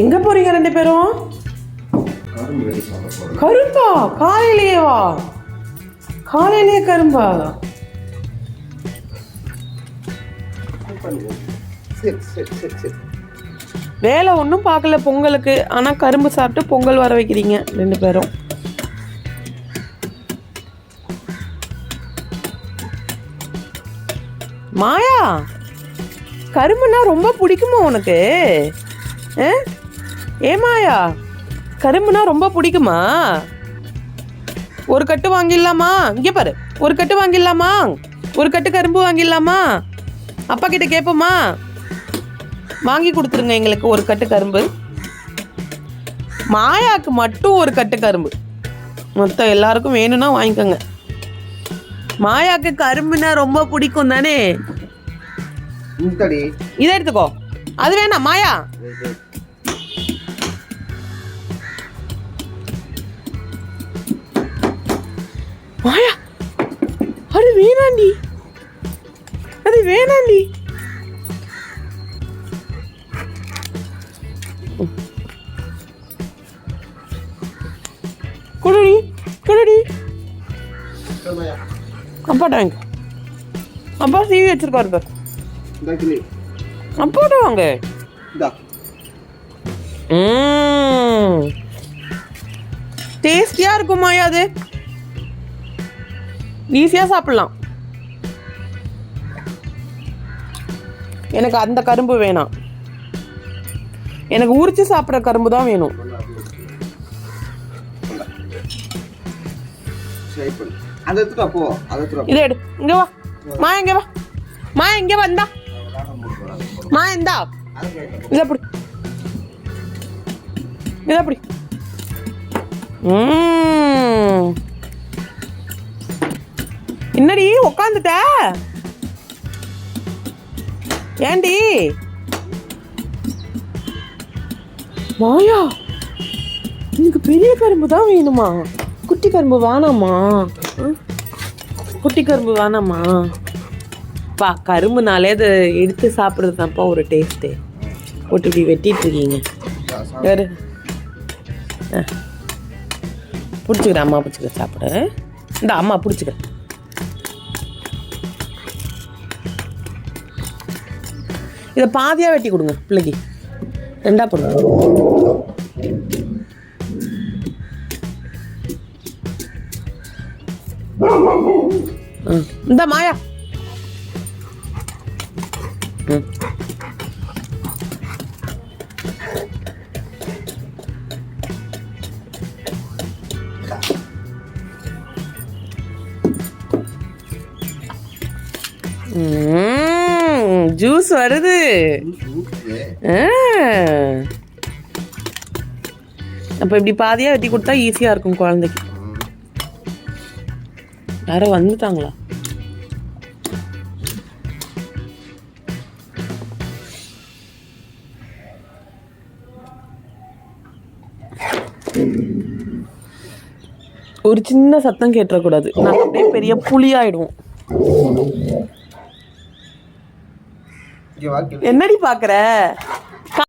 எங்க போறீங்க ரெண்டு பேரும்? கரும்பு காலையிலேயே வா. காலையிலேயே கரும்பா. வேலை ஒன்றும் பார்க்கல பொங்கலுக்கு. ஆனால் கரும்பு சாப்பிட்டு பொங்கல் வர வைக்கிறீங்க ரெண்டு பேரும். மாயா கரும்புனா ரொம்ப பிடிக்குமா உனக்கு? ஆ? ஏ மாயா கரும்புனா ரொம்ப பிடிக்குமா? ஒரு கட்டு வாங்கிடலாமா? இங்கே பாரு ஒரு கட்டு வாங்கிடலாமா? ஒரு கட்டு கரும்பு வாங்கிடலாமா? அப்பா கிட்ட கேட்போமா வாங்கி கொடுத்துருங்க எங்களுக்கு ஒரு கட்டு கரும்பு. மாயாக்கு மட்டும் ஒரு கட்டு கரும்பு. மொத்தம் எல்லாருக்கும் வேணும்னா வாங்கிக்கோங்க. மாயாக்கு கரும்புனா ரொம்ப பிடிக்கும் தானே? இதை எடுத்துக்கோ. அது வேணாம் மாயா. அது வேணாண்டி குடுடி குடுடி. அப்பாட்ட வாங்க அப்பா சீவி வச்சிருக்காரு பாரு. அப்பாட்ட வாங்க இந்தா. டேஸ்டியா இருக்குமாயா அது? ஈஸியா சாப்பிடலாம். எனக்கு அந்த கரும்பு வேணாம். எனக்கு உரிச்சு சாப்பிட்ற கரும்பு தான் வேணும். இதை எடு. இங்க வா. மா இங்க வா. மா இங்க வந்தா. மா இந்தா. இதை அப்படி இதை அப்படி என்னடி உக்காந்துட்ட? ஏண்டி? மாயா எனக்கு பெரிய கரும்பு தான் வேணுமா? குட்டி கரும்பு வேணாமா? குட்டி கரும்பு வேணாமா? பா கரும்புனாலே அதை எடுத்து சாப்பிட்றது தான்ப்பா ஒரு டேஸ்ட்டு. போட்டு இப்படி வெட்டிட்டு இருக்கீங்க வேறு ஆ. பிடிச்சிக்கிறேன் அம்மா பிடிச்சிக்க சாப்பிட. இந்த அம்மா பிடிச்சிக்கிறேன். இதை பாதியாக வெட்டி கொடுங்க பிள்ளைக்கு. ரெண்டா போடுங்க. இந்த மாயா. ம். ஜூஸ் வருது. அப்போ அப்ப இப்படி பாதியா வெட்டி கொடுத்தா ஈஸியா இருக்கும் குழந்தைக்கு. யாரோ வந்துட்டாங்களா? ஒரு சின்ன சத்தம் கேட்டுறக்கூடாது. நாங்கள் அப்படியே பெரிய புளியாயிடுவோம் ஆயிடுவோம் இங்கே வா கிளி என்னடி பாக்குற?